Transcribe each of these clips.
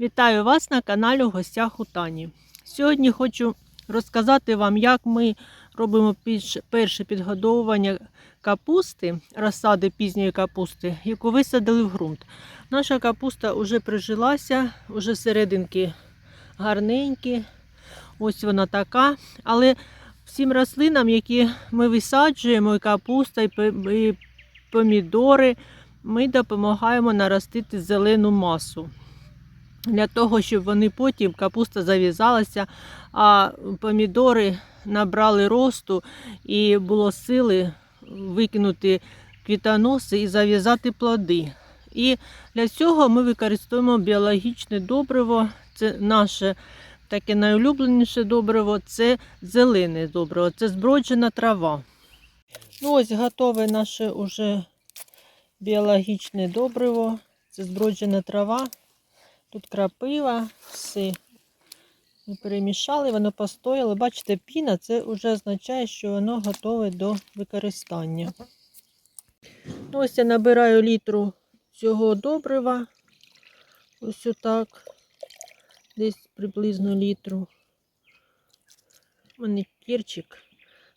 Вітаю вас на каналі в гостях у Тані. Сьогодні хочу розказати вам, як ми робимо перше підгодовування капусти, розсади пізньої капусти, яку висадили в ґрунт. Наша капуста вже прижилася, вже серединки гарненькі. Ось вона така. Але всім рослинам, які ми висаджуємо, і капуста, і помідори, ми допомагаємо наростити зелену масу для того, щоб вони потім капуста зав'язалася, а помідори набрали росту і було сили викинути квітоноси і зав'язати плоди. І для цього ми використовуємо біологічне добриво. Це наше таке найулюбленіше добриво це зелене добриво, це зброджена трава. Ну, ось готове наше уже біологічне добриво. Це зброджена трава. Тут крапива, все. Ми перемішали, воно постояло. Бачите, піна це вже означає, що воно готове до використання. Ну, ось я набираю літру цього добрива. Ось отак. Десь приблизно літру. У мене кірчик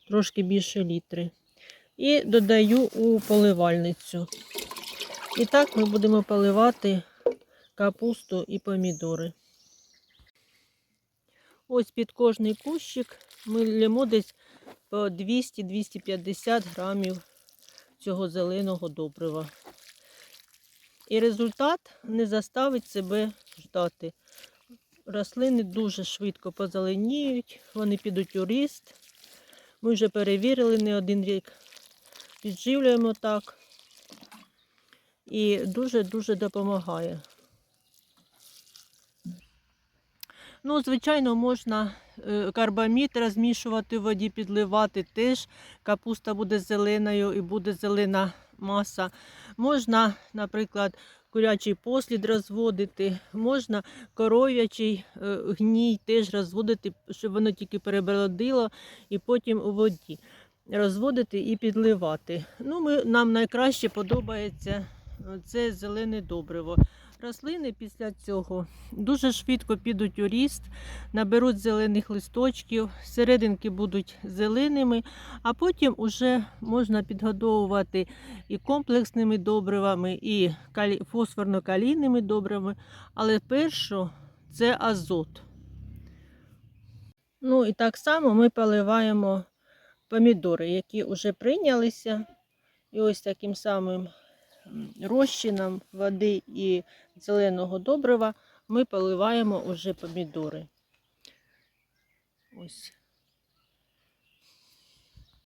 трошки більше літри. І додаю у поливальницю. І так ми будемо поливати капусту і помідори. Ось під кожний кущик ми лємо десь по 200-250 грамів цього зеленого добрива. І результат не заставить себе ждати. Рослини дуже швидко позеленіють, вони підуть у ріст. Ми вже перевірили не один рік. Підживлюємо так. І дуже-дуже допомагає. Ну, звичайно, можна е, карбамід розмішувати в воді, підливати. Теж капуста буде зеленою і буде зелена маса. Можна, наприклад, курячий послід розводити, можна коров'ячий е, гній теж розводити, щоб воно тільки перебродило і потім у воді розводити і підливати. Ну, ми, нам найкраще подобається це зелене добриво. Рослини після цього дуже швидко підуть у ріст, наберуть зелених листочків, серединки будуть зеленими, а потім уже можна підгодовувати і комплексними добривами, і фосфорно-калійними добривами. Але перше це азот. Ну і так само ми поливаємо помідори, які вже прийнялися. І ось таким самим розчином води і зеленого добрива ми поливаємо уже помідори. Ось